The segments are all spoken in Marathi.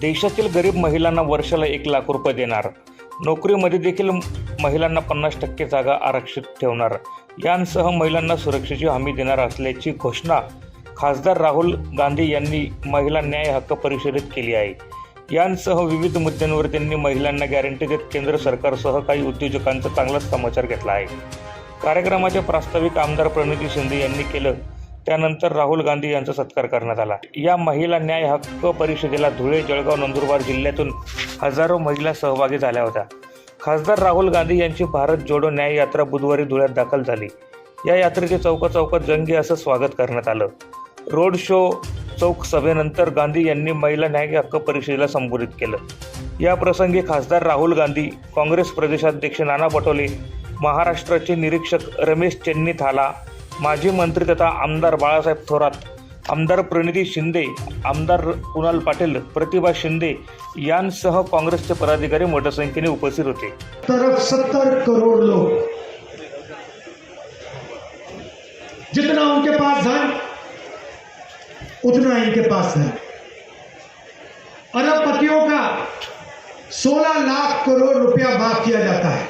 देशातील गरीब महिलांना वर्षाला एक लाख रुपये देणार. नोकरीमध्ये देखील महिलांना पन्नास टक्के जागा आरक्षित ठेवणार. यांसह महिलांना सुरक्षेची हमी देणार असल्याची घोषणा खासदार राहुल गांधी यांनी महिला न्याय हक्क परिषदेत केली आहे. यांसह विविध मुद्द्यांवर त्यांनी महिलांना गॅरंटी देत केंद्र सरकारसह काही उद्योजकांचा चांगलाच समाचार घेतला आहे. कार्यक्रमाचे प्रास्ताविक आमदार प्रणिती शिंदे यांनी केलं त्यानंतर राहुल गांधी यांचा सत्कार करण्यात आला. या महिला न्याय हक्क परिषदेला धुळे जळगाव नंदुरबार जिल्ह्यातून हजारो महिला सहभागी झाल्या होत्या. खासदार राहुल गांधी यांची भारत जोडो न्याय यात्रा बुधवारी धुळ्यात दाखल झाली. या यात्रेचे चौका चौकात जंगी असं स्वागत करण्यात आलं. रोड शो चौक सभेनंतर गांधी यांनी महिला न्याय हक्क परिषदेला संबोधित केलं. या प्रसंगी खासदार राहुल गांधी काँग्रेस प्रदेशाध्यक्ष नाना पटोले महाराष्ट्राचे निरीक्षक रमेश चेन्नी थाला माजी मंत्री तथा आमदार बाळासाहेब थोरात आमदार प्रणिती शिंदे आमदार कुणाल पाटील प्रतिभा शिंदे यांसह काँग्रेसचे पदाधिकारी मोठ्या संख्येने उपस्थित होते. तरफ सत्तर करोड़ लोक. जितना उनके पास है उतना इनके पास है. अरबपतियों का 16 लाख करोड़ रुपया माफ किया जाता है।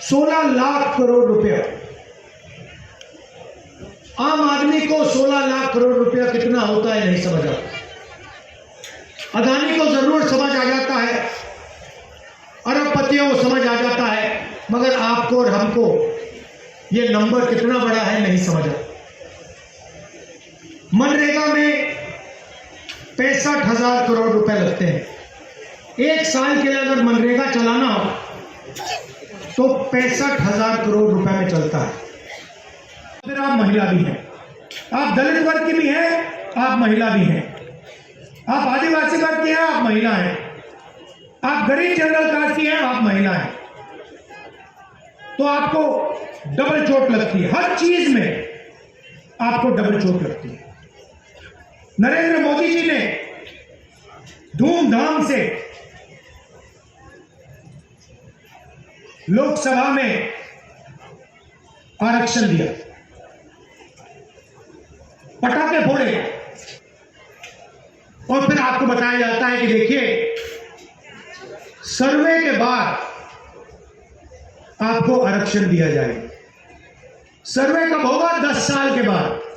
16 लाख करोड़ रुपया। आम आदमी को 16 लाख करोड़ रुपया कितना होता है, नहीं समझ आता। अदानी को ज़रूर समझ आ जाता है, अरबपतियों को समझ आ जाता है, मगर आपको और हमको ये नंबर कितना बड़ा है, नहीं समझ आता। मनरेगा में पैंसठ हज़ार करोड़ रुपए लगते हैं। एक साल के लिए अगर मनरेगा चलाना हो तो पैंसठ हज़ार करोड़ रुपए में चलता है। फिर आप महिला भी हैं। आप दलित वर्ग की भी हैं, आप महिला भी हैं। आप आदिवासी वर्ग की हैं, आप महिला हैं। आप गरीब जनरल कास्ट की हैं, आप महिला हैं। तो आपको डबल चोट लगती है। हर चीज़ में आपको डबल चोट लगती है। नरेंद्र मोदी जी ने धूमधाम से लोकसभा में आरक्षण दिया। पटाखे फोड़े। और फिर आपको बताया जाता है कि देखिए, सर्वे के बाद आपको आरक्षण दिया जाएगा। सर्वे कब होगा? दस साल के बाद।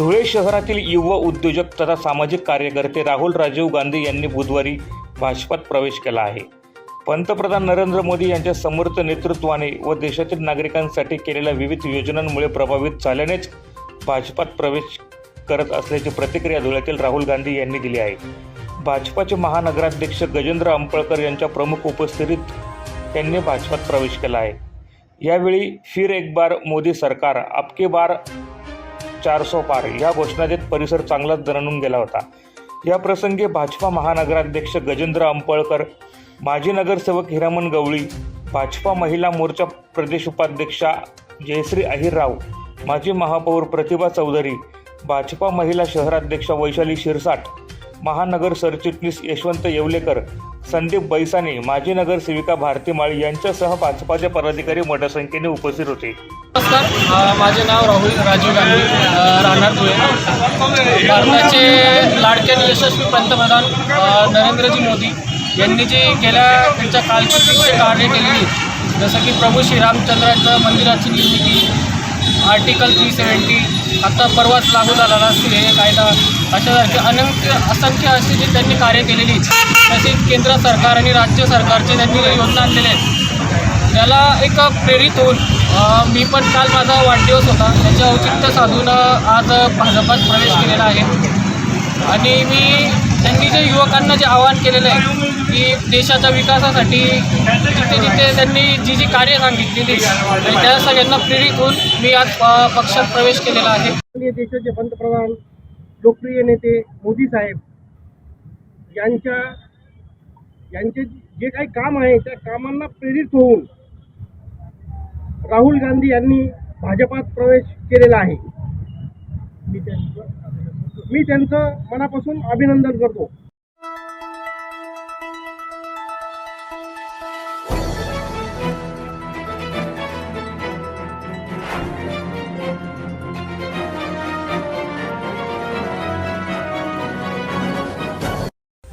धुळे शहरातील युवा उद्योजक तथा सामाजिक कार्यकर्ते राहुल राजीव गांधी यांनी बुधवारी भाजपात प्रवेश केला आहे. पंतप्रधान नरेंद्र मोदी यांच्या समर्थ नेतृत्वाने व देशातील नागरिकांसाठी केलेल्या विविध योजनांमुळे प्रभावित झाल्यानेच भाजपात प्रवेश करत असल्याची प्रतिक्रिया धुळ्यातील राहुल गांधी यांनी दिली आहे. भाजपाचे महानगराध्यक्ष गजेंद्र अंपळकर यांच्या प्रमुख उपस्थितीत त्यांनी भाजपात प्रवेश केला आहे. यावेळी फिर एक बार मोदी सरकार आपके बार चारसो पार. या घोषणा देत परिसर चांगलाच दणून गेला होता. या प्रसंगी भाजपा महानगराध्यक्ष गजेंद्र अंपळकर माजी नगरसेवक हिरामन गवळी भाजपा महिला मोर्चा प्रदेश उपाध्यक्षा जयश्री अहिरराव माजी महापौर प्रतिभा चौधरी भाजपा महिला शहराध्यक्षा वैशाली शिरसाट महानगर सरचिटणीस यशवंत येवलेकर संदीप बैसाने माजी नगरसेविका भारती माळी यांच्यासह भाजपाचे पदाधिकारी मोठ्या संख्येने उपस्थित होते. नमस्कार. माझे नाव राहुल राजीव गांधी. राहणार धुळे भारताचे लाडके आणि यशस्वी पंतप्रधान नरेंद्रजी मोदी यांनी जी गेल्या त्यांच्या कालखंडीत कार्य केलेली जसं की प्रभू श्रीरामचंद्राचं मंदिराची निर्मिती आर्टिकल थ्री सेवन्टी आता परवाच लागू झालेला हे कायदा अशासारखे अनंत असंख्य असे जी त्यांनी कार्य केलेली तसेच केंद्र सरकार आणि राज्य सरकारचे त्यांनी जे योजना आणलेले आहेत त्याला एक प्रेरित होऊन मी पण काल माझा वाढदिवस होता त्याचे औचित्य साधून आज भाजपात प्रवेश केलेला आहे. आणि मी त्यांनी जे युवकांना जे आवाहन केलेलं आहे की देशाच्या विकासासाठी जिथे जिथे त्यांनी जी जी कार्य सांगितलेली त्या सगळ्यांना प्रेरित होऊन मी आज पक्षात प्रवेश केलेला आहे. देशाचे पंतप्रधान लोकप्रिय नेते मोदी साहेब यांच्या यांचे जे काही काम आहे त्या कामांना प्रेरित होऊन राहुल गांधी यांनी भाजपात प्रवेश केलेला आहे. मी त्यांचं मी त्यांचं मनापासून अभिनंदन करतो.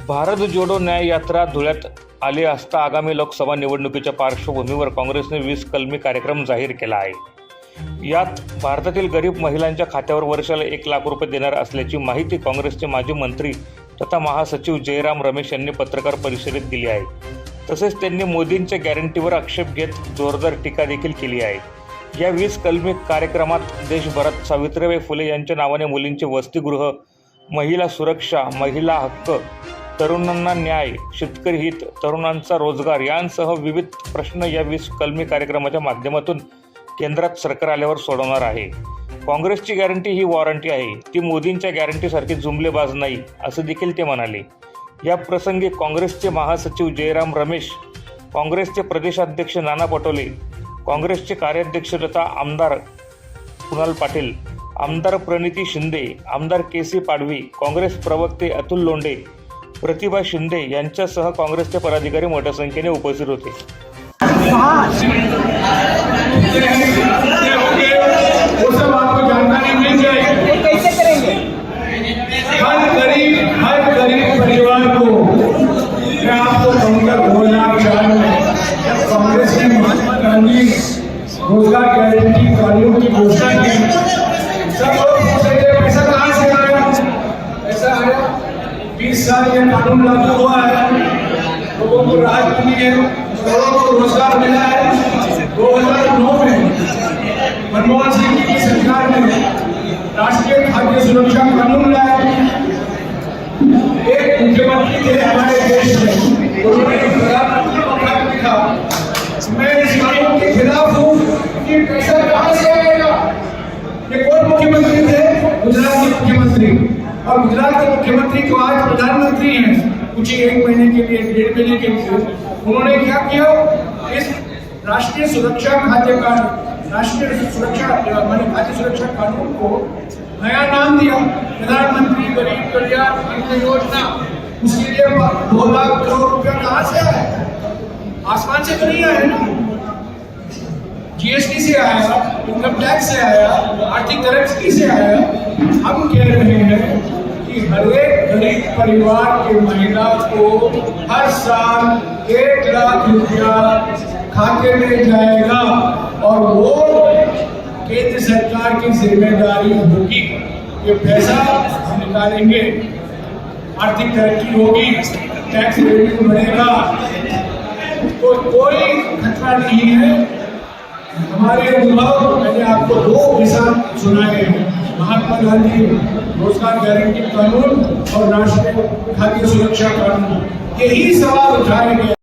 भारत जोडो न्याय यात्रा धुळ्यात आली असता आगामी लोकसभा निवडणुकीच्या पार्श्वभूमीवर काँग्रेसने वीस कलमी कार्यक्रम जाहीर केला आहे. यात भारतातील गरीब महिलांच्या खात्यावर वर्षाला एक लाख रुपये देणार असल्याची माहिती काँग्रेसचे माजी मंत्री तथा महासचिव जयराम रमेश यांनी पत्रकार परिषदेत दिली आहे. तसेच त्यांनी मोदींच्या गॅरंटीवर आक्षेप घेत जोरदार टीका देखील केली आहे. या वीस कलमी कार्यक्रमात देशभरात सावित्रीबाई फुले यांच्या नावाने मुलींचे वसतिगृह महिला सुरक्षा महिला हक्क तरुणांना न्याय शेतकरी हित तरुणांचा रोजगार यांसह विविध प्रश्न या वीस कलमी कार्यक्रमाच्या माध्यमातून केंद्रात सरकार आल्यावर सोडवणार आहे. काँग्रेसची गॅरंटी ही वॉरंटी आहे. ती मोदींच्या गॅरंटीसारखी जुमलेबाज नाही असं देखील ते म्हणाले. या प्रसंगी काँग्रेसचे महासचिव जयराम रमेश काँग्रेसचे प्रदेशाध्यक्ष नाना पटोले काँग्रेसचे कार्याध्यक्ष तथा आमदार कुणाल पाटील आमदार प्रणिती शिंदे आमदार के सी पाडवी काँग्रेस प्रवक्ते अतुल लोंढे प्रतिभा शिंदे यांच्यासह काँग्रेसचे पदाधिकारी मोठ्या संख्येने उपस्थित होते. मुख्यमंत्री थे हमारे देश में उन्होंने को लिखा मैं इस कानून के खिलाफ हूँ कि पैसा कहाँ से आएगा ये कौन मुख्यमंत्री थे गुजरात के मुख्यमंत्री और गुजरात के मुख्यमंत्री जो आज प्रधानमंत्री हैं कुछ ही एक महीने के लिए डेढ़ महीने के लिए उन्होंने क्या किया इस राष्ट्रीय सुरक्षा खाद्य कानून राष्ट्रीय सुरक्षा माने खाद्य सुरक्षा कानून को नया नाम दिया प्रधानमंत्री गरीब कल्याण अन्न योजना उसके लिए दो लाख करोड़ रुपया कहाँ से आया आसमान से तो नहीं आया ना। जीएसटी से आया इनकम टैक्स से आया, आर्थिक करंसी से आया। हम कह रहे हैं कि हर एक गरीब परिवार के महिला को हर साल एक लाख रुपया खाते में जाएगा और वो केंद्र सरकार की ज़िम्मेदारी होगी। ये पैसा हम निकालेंगे। आर्थिक तरक्की होगी टैक्स रेवेन्यू बढ़ेगा। तो कोई खतरा नहीं है। हमारे अनुभव मैंने आपको दो किसान सुनाए हैं। महात्मा गांधी रोज़गार गारंटी कानून और राष्ट्रीय खाद्य सुरक्षा कानून। यही सवाल उठाए गए।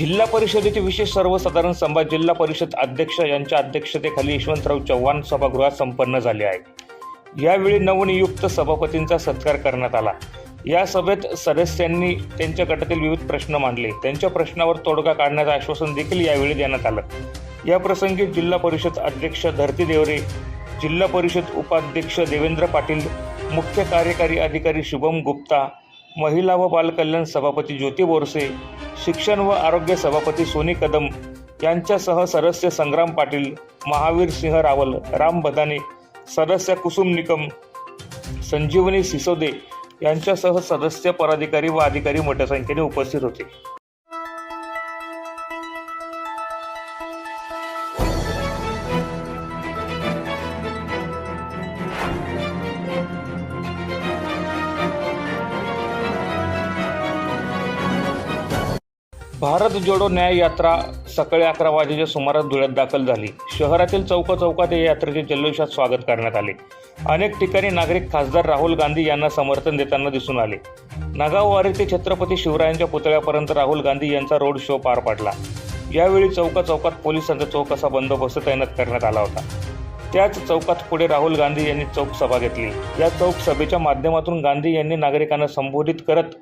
जिल्हा परिषदेची विशेष सर्वसाधारण सभा जिल्हा परिषद अध्यक्ष यांच्या अध्यक्षतेखाली यशवंतराव चव्हाण सभागृहात संपन्न झाले आहे. यावेळी नवनियुक्त सभापतींचा सत्कार करण्यात आला. या सभेत सदस्यांनी त्यांच्या गटातील विविध प्रश्न मांडले. त्यांच्या प्रश्नावर तोडगा काढण्याचं आश्वासन देखील यावेळी देण्यात आलं. या प्रसंगी जिल्हा परिषद अध्यक्ष धरती देवरे जिल्हा परिषद उपाध्यक्ष देवेंद्र पाटील मुख्य कार्यकारी अधिकारी शुभम गुप्ता महिला व बालकल्याण सभापती ज्योती बोरसे शिक्षण व आरोग्य सभापती सोनी कदम यांच्यासह सदस्य संग्राम पाटील महावीर सिंह रावल राम बदाने सदस्य कुसुम निकम संजीवनी सिसोदे यांच्यासह सदस्य पदाधिकारी व अधिकारी मोठ्या संख्येने उपस्थित होते. भारत जोडो न्याय यात्रा सकाळी अकरा वाजेच्या सुमारास धुळ्यात दाखल झाली. शहरातील चौका चौकात या यात्रेचे जल्लोषात स्वागत करण्यात आले. अनेक ठिकाणी नागरिक खासदार राहुल गांधी यांना समर्थन देताना दिसून आले. नागाववारी ते छत्रपती शिवरायांच्या पुतळ्यापर्यंत राहुल गांधी यांचा रोड शो पार पडला. यावेळी चौका चौकात पोलिसांचा चौकसा बंदोबस्त तैनात करण्यात आला होता. त्याच चौकात पुढे राहुल गांधी यांनी चौक सभा घेतली. या चौक सभेच्या माध्यमातून गांधी यांनी नागरिकांना संबोधित करत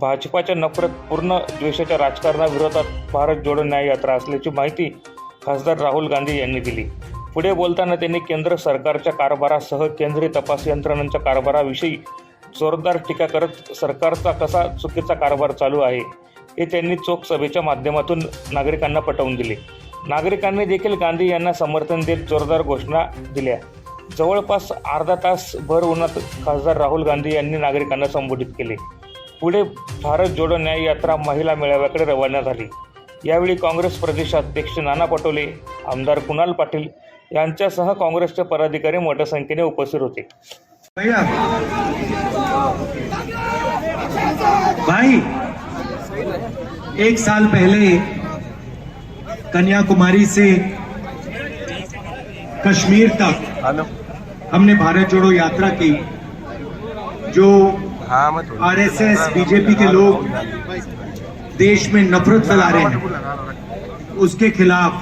भाजपाच्या नफरतपूर्ण द्वेषाच्या राजकारणाविरोधात भारत जोडो न्याय यात्रा असल्याची माहिती खासदार राहुल गांधी यांनी दिली. पुढे बोलताना त्यांनी केंद्र सरकारच्या कारभारासह केंद्रीय तपास यंत्रणांच्या कारभाराविषयी जोरदार टीका करत सरकारचा कसा चुकीचा कारभार चालू आहे हे त्यांनी चोख सभेच्या माध्यमातून नागरिकांना पटवून दिले. नागरिकांनी देखील गांधी यांना समर्थन देत जोरदार घोषणा दिल्या. जवळपास अर्धा तास भर उन्हात खासदार राहुल गांधी यांनी नागरिकांना संबोधित केले. पुढे भारत जोडो न्याय यात्रा महिला मेळाव्याकडे रवाना झाली. यावेळी काँग्रेस प्रदेशाध्यक्ष नाना पटोले आमदार कुणाल पाटील यांच्यासह काँग्रेसचे पदाधिकारी मोठ्या संख्येने उपस्थित होते. भाई एक साल पहले कन्याकुमारी से कश्मीर तक हमने भारत जोड़ो यात्रा की जो आरएसएस, बीजेपी के लोग देश में नफरत फैला रहे हैं। उसके खिलाफ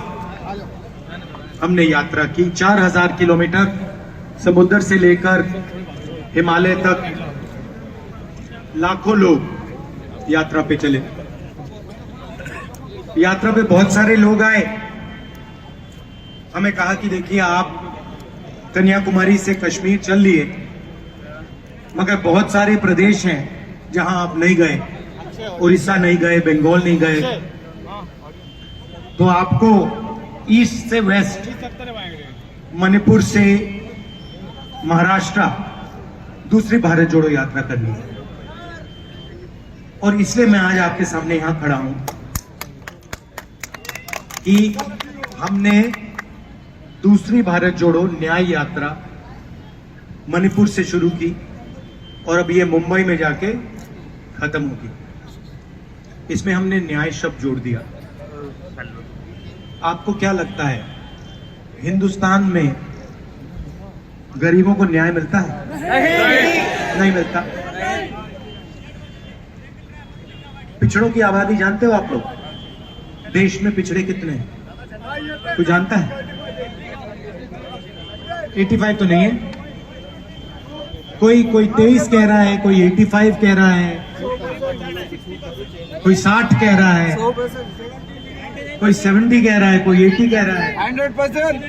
हमने यात्रा की। चार हज़ार किलोमीटर समुद्र से लेकर हिमालय तक लाखों लोग यात्रा पे चले। यात्रा पे बहुत सारे लोग आए। हमें कहा कि देखिए, आप कन्याकुमारी से कश्मीर चल लिए। मगर बहुत सारे प्रदेश हैं जहाँ आप नहीं गए उड़ीसा नहीं गए, बंगाल नहीं गए। तो आपको ईस्ट से वेस्ट, मणिपुर से महाराष्ट्र, दूसरी भारत जोड़ो यात्रा करनी है। और इसलिए मैं आज आपके सामने यहाँ खड़ा हूँ कि हमने दूसरी भारत जोड़ो न्याय यात्रा मणिपुर से शुरू की। और अब ये मुंबई में जाके खत्म होगी। इसमें हमने न्याय शब्द जोड़ दिया। आपको क्या लगता है, हिंदुस्तान में गरीबों को न्याय मिलता है? नहीं मिलता। पिछड़ों की आबादी जानते हो आप लोग? देश में पिछड़े कितने हैं? कोई जानता है? 85 तो नहीं है? कोई कोई 23 कह रहा है कोई 85 कह रहा है कोई 60 कह रहा है कोई 70 कह रहा है कोई एटी कह रहा है। Hundred percent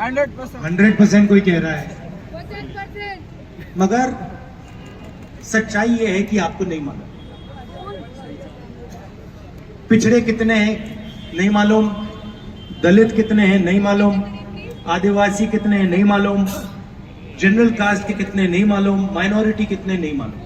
hundred percent. Hundred percent कोई कह रहा है। मगर सच्चाई ये है कि आपको नहीं मालूम। पिछड़े कितने हैं नहीं मालूम। दलित कितने हैं नहीं मालूम। आदिवासी कितने हैं नहीं मालूम। जनरल कास्ट के कितने नहीं मालूम माइनॉरिटी कितने नहीं मालूम।